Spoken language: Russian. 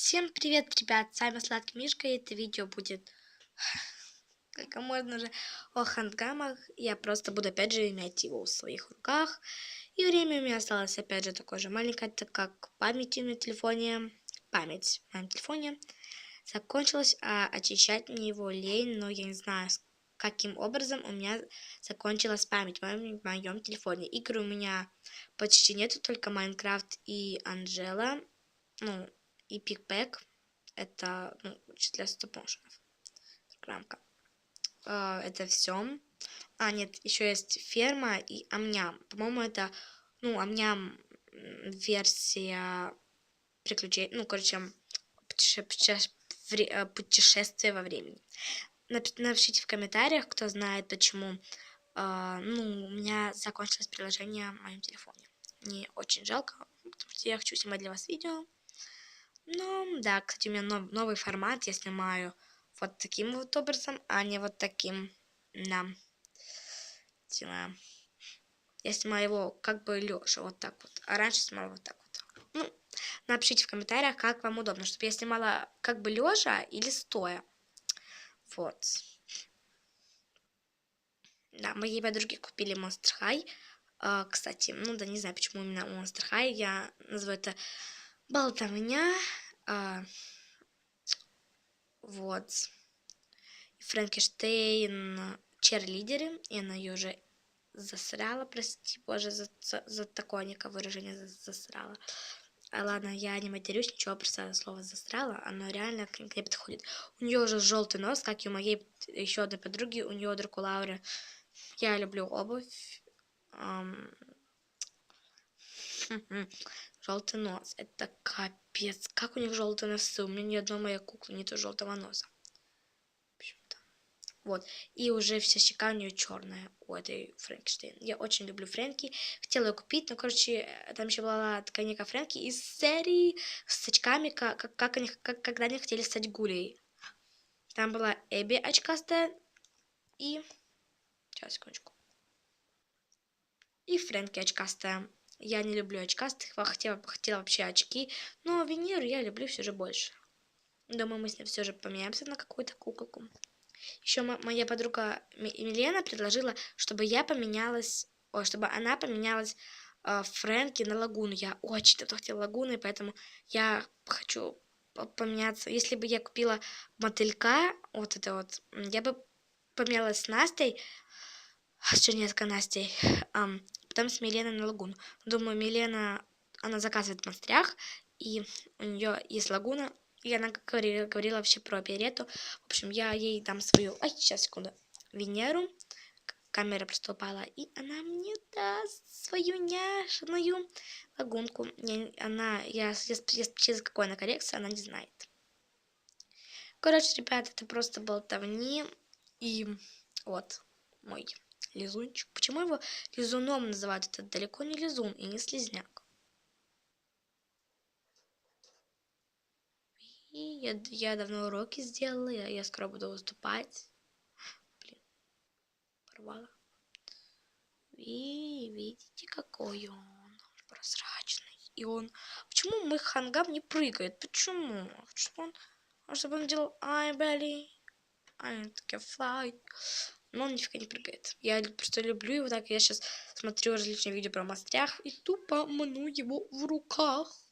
Всем привет, ребят! С вами Сладкий Мишка, и это видео будет, как можно же, о хандгамах. Я просто буду, опять же, иметь его в своих руках. И время у меня осталось, опять же, такое же маленькое, так как память на телефоне, память моем телефоне закончилась, а очищать мне его лень, но я не знаю, каким образом у меня закончилась память в моем, в моем телефоне. Игр у меня почти нету, только Майнкрафт и Анжела. Ну, и пикпэк. Это ну, для стоп-моушенов. Программка. Э, это все. А, нет, еще есть ферма и амням. По-моему, это, ну, амням версия приключений, ну, короче, э, путешествие во времени. Напишите в комментариях, кто знает, почему э, ну, у меня закончилось приложение в моем телефоне. Не очень жалко, потому что я хочу снимать для вас видео. Да, кстати, у меня нов, новый формат. Я снимаю вот таким вот образом, а не вот таким. Да. Снимаю. Я снимаю его как бы лежа, вот так вот. А раньше снимала вот так вот. Ну, напишите в комментариях, как вам удобно, чтобы я снимала как бы лежа или стоя. Вот. Да, мои подруги купили Monster High. Uh, кстати, ну да, не знаю, почему именно Monster High. Я называю это болтовня. А, вот. Франкенштейн черлидеры, и она ее уже засрала, прости боже, за, за, такое некое выражение засрала. А ладно, я не матерюсь, ничего, просто слово засрала, оно реально к ней подходит. У нее уже желтый нос, как и у моей еще одной подруги, у нее Лауры. Я люблю обувь. Um... Желтый нос. Это капец. Как у них желтые носы? У меня ни одной моей куклы нету желтого носа. Вот. И уже вся щека у нее черная у этой Фрэнкштейн. Я очень люблю Фрэнки. Хотела ее купить, но, короче, там еще была такая некая Фрэнки из серии с очками, как, как, они, как когда они хотели стать гулей. Там была Эбби очкастая и... Сейчас, секундочку. И Фрэнки очкастая. Я не люблю очкастых, хотела, хотела вообще очки, но Венеру я люблю все же больше. Думаю, мы с ней все же поменяемся на какую-то куколку. Еще моя подруга Милена предложила, чтобы я поменялась, о, чтобы она поменялась э, Фрэнки на Лагуну. Я очень давно хотела Лагуны, поэтому я хочу поменяться. Если бы я купила мотылька, вот это вот, я бы поменялась с Настей, с Чернецкой Настей, эм, потом с Миленой на лагуну. Думаю, Милена, она заказывает монстрях, и у нее есть лагуна, и она говорила, говорила вообще про оперету. В общем, я ей дам свою... Ай, сейчас, секунду. Венеру. Камера просто упала. И она мне даст свою няшную лагунку. Я, она... Я, я, я через какой она коррекция, она не знает. Короче, ребята, это просто болтовни. И вот мой Лизунчик. Почему его лизуном называют? Это далеко не лизун и не слизняк. И я, я давно уроки сделала, я, я скоро буду выступать. Блин, порвала. И видите, какой он прозрачный. И он... Почему мой хангам не прыгает? Почему? Почему он... Чтобы он делал I belly, I can fly но он нифига не прыгает. Я просто люблю его так. Я сейчас смотрю различные видео про монстрях и тупо ману его в руках.